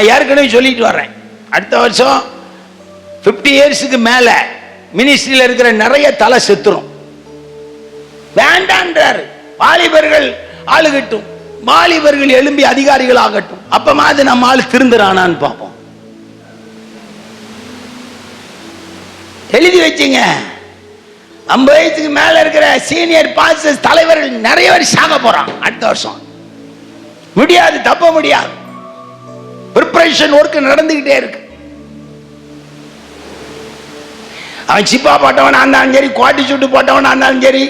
நான் ஏற்கனவே சொல்லிட்டு வர்றேன். அடுத்த வருஷம் ஃபிஃப்டி இயர்ஸுக்கு மேலே மினிஸ்ட்ரியில் இருக்கிற நிறைய தலை செத்துரும். வேண்டான்றார். வாலிபர்கள் ஆளுகட்டும். வாலிபர்கள் எழும்பி அதிகாரிகள் ஆகட்டும் அப்பமாவது நம்ம ஆள் திருந்துறானான்னு பார்ப்போம். எழுதி வச்சுங்க. ஐம்பது வயசுக்கு மேல இருக்கிற சீனியர் பாஸ்டர்ஸ் தலைவர்கள் நிறைய பேர் சாக போறான் அடுத்த வருஷம். முடியாது தப்ப முடியாது. ப்ரிப்பரேஷன் ஒர்க் நடந்துகிட்டே இருக்கு. அவன் சிப்பா போட்டவனா இருந்தாலும் சரி. கோட்டி சுட்டு போட்டவனா இருந்தாலும் சரி.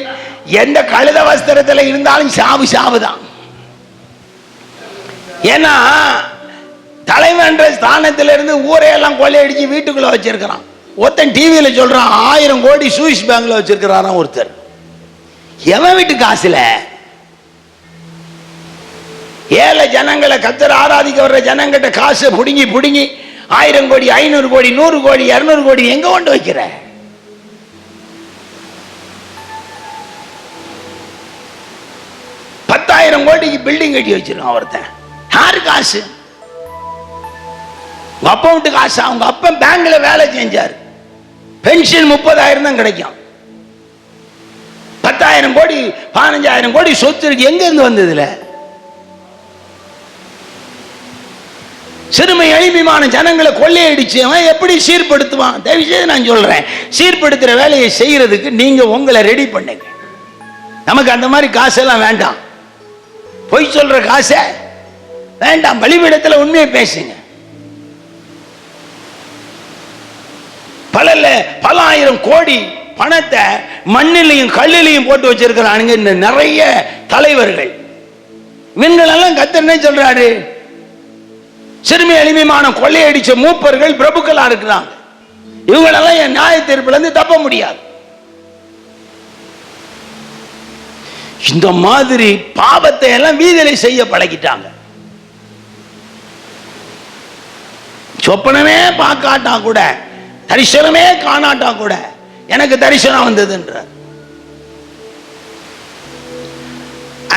எந்த கழுத வஸ்திரத்தில் இருந்தாலும் சாவு சாவு தான் ஏன்னா தலைவன்ற ஸ்தானத்திலிருந்து ஊரையெல்லாம் கொள்ளையடிச்சு வீட்டுக்குள்ள வச்சிருக்கிறான். ஒருத்தன் டிவியில் சொல்றான் ஆயிரம் கோடி சுவிஸ் பேங்க்ல வச்சிருக்கிறாராம் ஒருத்தர். எவன் வீட்டு காசுல? ஏழை ஜனங்களை கத்தர் ஆராதிக்க வர்ற ஜனங்கிட்ட காசை பிடுங்கி பிடுங்கி ஆயிரம் கோடி ஐநூறு கோடி நூறு கோடி இருநூறு கோடி எங்க கொண்டு வைக்கிற? பத்தாயிரம் கோடிக்கு பில்டிங் கட்டி வச்சிருக்கான் ஒருத்தன். யாரு காசு? உங்க அப்பா விட்டு காசு? அவங்க அப்பா பேங்க்ல வேலை செஞ்சார். பென்ஷன் முப்பதாயிரம் தான் கிடைக்கும். பத்தாயிரம் கோடி பதினஞ்சாயிரம் கோடி சொத்து இருக்கு. எங்க இருந்து வந்ததுல சிறுமை எளிமையான ஜனங்களை கொள்ளையடிச்சு அவன் எப்படி சீர்படுத்துவான்? தயவு செய்து நான் சொல்றேன். சீர்படுத்துற வேலையை செய்யறதுக்கு நீங்க உங்களை ரெடி பண்ணுங்க. நமக்கு அந்த மாதிரி காசெல்லாம் வேண்டாம். பொய் சொல்ற காசை வேண்டாம். பலிபீடத்துல உண்மையை பேசுங்க. பல பல ஆயிரம் கோடி பணத்தை மண்ணிலையும் கல்லிலையும் போட்டு வச்சிருக்கிறானுங்க இந்த நிறைய தலைவர்கள். இவங்களெல்லாம் கத்தர் என்ன சொல்றாரு. சிறுமி எளிமையான கொள்ளையடிச்ச மூப்பர்கள் பிரபுக்களா இருக்கிறாங்க. இவங்களெல்லாம் என் நியாய தீர்ப்புல இருந்து தப்ப முடியாது. இந்த மாதிரி பாவத்தை எல்லாம் வீதலை செய்ய பழகிட்டாங்க. சொப்பனமே பார்க்காட்டா கூட தரிசனமே காணாட்டா கூட எனக்கு தரிசனம் வந்ததுன்ற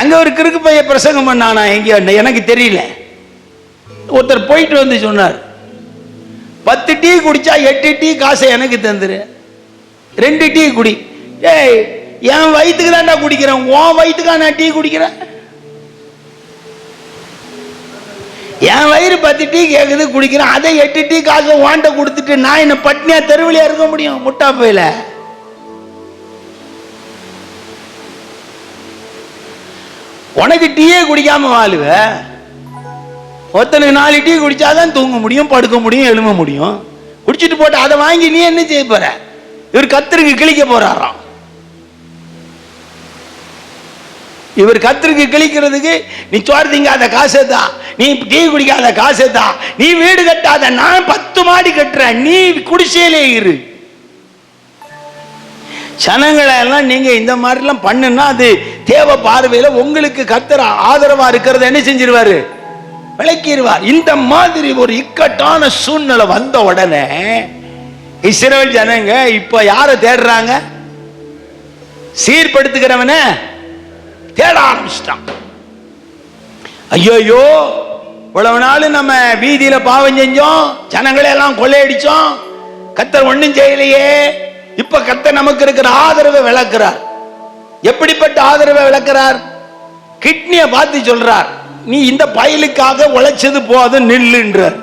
அங்க ஒரு கிறுக்கு பைய பிரசங்கம் பண்ணானா எங்கேயோ எனக்கு தெரியல. ஒருத்தர் போயிட்டு வந்து சொன்னார் பத்து டீ குடிச்சா எட்டு டீ காசை எனக்கு தந்துரு. ரெண்டு டீ குடி. ஏய் என் வயிற்றுக்கு தான்டா குடிக்கிறேன். உன் வயிற்றுக்கா நான் டீ குடிக்கிறேன்? என் வயிறு பத்து டீ கேட்குது குடிக்கிறேன். அதை எட்டு டீ காசை வாண்ட கொடுத்துட்டு நான் என்ன பட்னியா தெருவிலையா இருக்க முடியும்? முட்டா போயில. உனக்கு டீயே குடிக்காம வாழுவேன் ஒருத்தனுக்கு நாலு டீ குடிச்சாதான் தூங்க முடியும் படுக்க முடியும் எழும முடியும். குடிச்சிட்டு போட்டு அதை வாங்கி நீ என்ன செய்ய போற? இவர் கத்திரிக்கு கிழிக்க போறாராம். இவர் கத்திரிக்கு கிழிக்கிறதுக்கு நீ சோறு திங்காத காசு தான் நீ டீ குடிக்காத காசு தான் நீ வீடு கட்டாத நான் பத்து மாடி கட்டுறேன் நீ குடிசையிலே இரு. ஜனங்களை எல்லாம் நீங்க இந்த மாதிரிலாம் பண்ணுன்னா அது தேவ பார்வையில உங்களுக்கு கத்துற ஆதரவா இருக்கிறத என்ன செஞ்சிருவாரு? விளக்கிடுவார். இந்த மாதிரி ஒரு இக்கட்டான சூழ்நிலை வந்த உடனே இஸ்ரேல் ஜனங்க இப்ப யாரை தேடுறாங்க? சீர்படுத்துகிறவன தேட ஆரம்பிச்சிட்டான் ஐயோயோ இவ்வளவு நாள் நம்ம வீதியில பாவம் செஞ்சோம் ஜனங்களை எல்லாம் கொள்ளையடிச்சோம் கத்தர் ஒண்ணும் செய்யலையே. இப்ப கத்தர் நமக்கு இருக்கிற ஆதரவை விளக்குறார். எப்படிப்பட்ட ஆதரவை விளக்குறார்? கிட்னியை பார்த்து சொல்றார். நீ இந்த பயலுக்காக உழைச்சது போதும் நில்லுன்ற.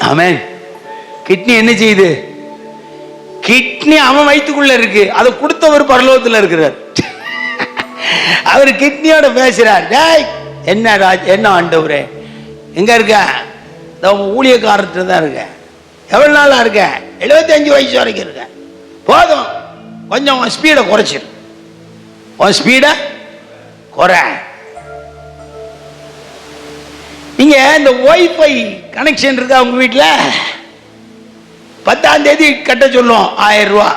ஆமென். கிட்னி என்ன செய்யுது? கிட்னி அவன் வயிற்றுக்குள்ள இருக்கு. அதை கொடுத்தவர் பரலோகத்தில் இருக்கிறார். அவர் கிட்னியோட பேசுறார். டேய் என்ன ராஜ் என்ன ஆண்டவரே? எங்க இருக்க? இந்த ஊழியக்காரர்கிட்ட தான் இருக்க. எவ்வளவு நாளா இருக்க? 75 வயசு வரைக்கும் இருக்க. போதும். கொஞ்சம் உன் ஸ்பீடை குறைச்சிரு. உன் ஸ்பீடை குறை நீங்க இந்த ஒய்ஃபை கனெக்ஷன் இருக்கா உங்க வீட்டில் பத்தாம் தேதி கட்ட சொல்லுவோம் ஆயிரம் ரூபா.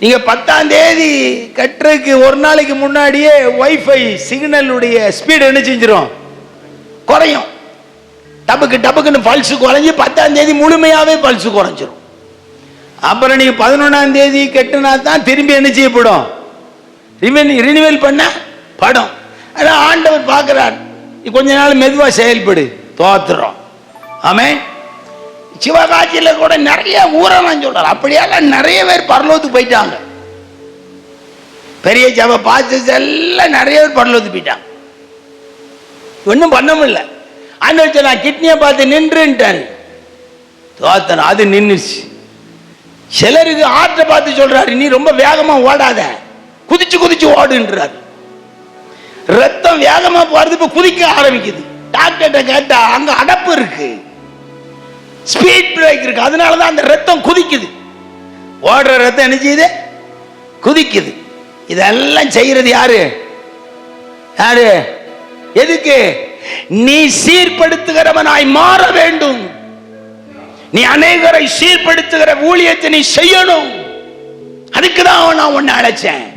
நீங்க பத்தாம் தேதி கட்டுறதுக்கு ஒரு நாளைக்கு முன்னாடியே ஒய்ஃபை சிக்னலுடைய ஸ்பீடு என்ன செஞ்சிடும் குறையும். டபுக்கு டபுக்குன்னு பல்ஸு குறைஞ்சி பத்தாம் தேதி முழுமையாகவே பல்ஸு குறைஞ்சிரும். அப்புறம் நீங்கள் பதினொன்றாம் தேதி கட்டுனா தான் திரும்பி என்ன செய்யப்படும்? ரினிவல் பண்ண படம். அதான் ஆண்டவர் பார்க்கிறார். கொஞ்ச நாள் மெதுவாக செயல்படு. தோத்துறோம். ஆமே சிவகாட்சியில் கூட நிறைய ஊரெல்லாம் சொல்றாரு. அப்படியெல்லாம் நிறைய பேர் பரலோத்துக்கு போயிட்டாங்க. பெரிய ஜப பாஸ்டர்ஸ் எல்லாம் நிறைய பேர் பரலோத்து போயிட்டாங்க. ஒன்றும் பண்ண முடியல. ஆண்டு நான் கிட்னியை பார்த்து நின்றுன்ட்டாரு. தோத்தன அது நின்றுச்சு சிலருக்கு ஆற்றை பார்த்து சொல்றாரு நீ ரொம்ப வேகமாக ஓடாத. குதிச்சு குதிச்சு ஓடுன்றாரு. ரத்தம் வேகமா போறது இப்ப குதிக்க ஆரம்பிக்குது. டாக்டர்கிட்ட கேட்டா அங்க அடப்பு இருக்கு. ஸ்பீட் பிரேக் இருக்கு. அதனாலதான் அந்த ரத்தம் குதிக்குது. ஓடுற ரத்தம் என்ன செய்யுது? குதிக்குது. இதெல்லாம் செய்யறது யாரு? யாரு? எதுக்கு? நீ சீர்படுத்துகிறவனாய் மாற வேண்டும். நீ அநேகரை சீர்படுத்துகிற ஊழியத்தை நீ செய்யணும். அதுக்கு தான் நான் உன்னை அழைச்சேன்.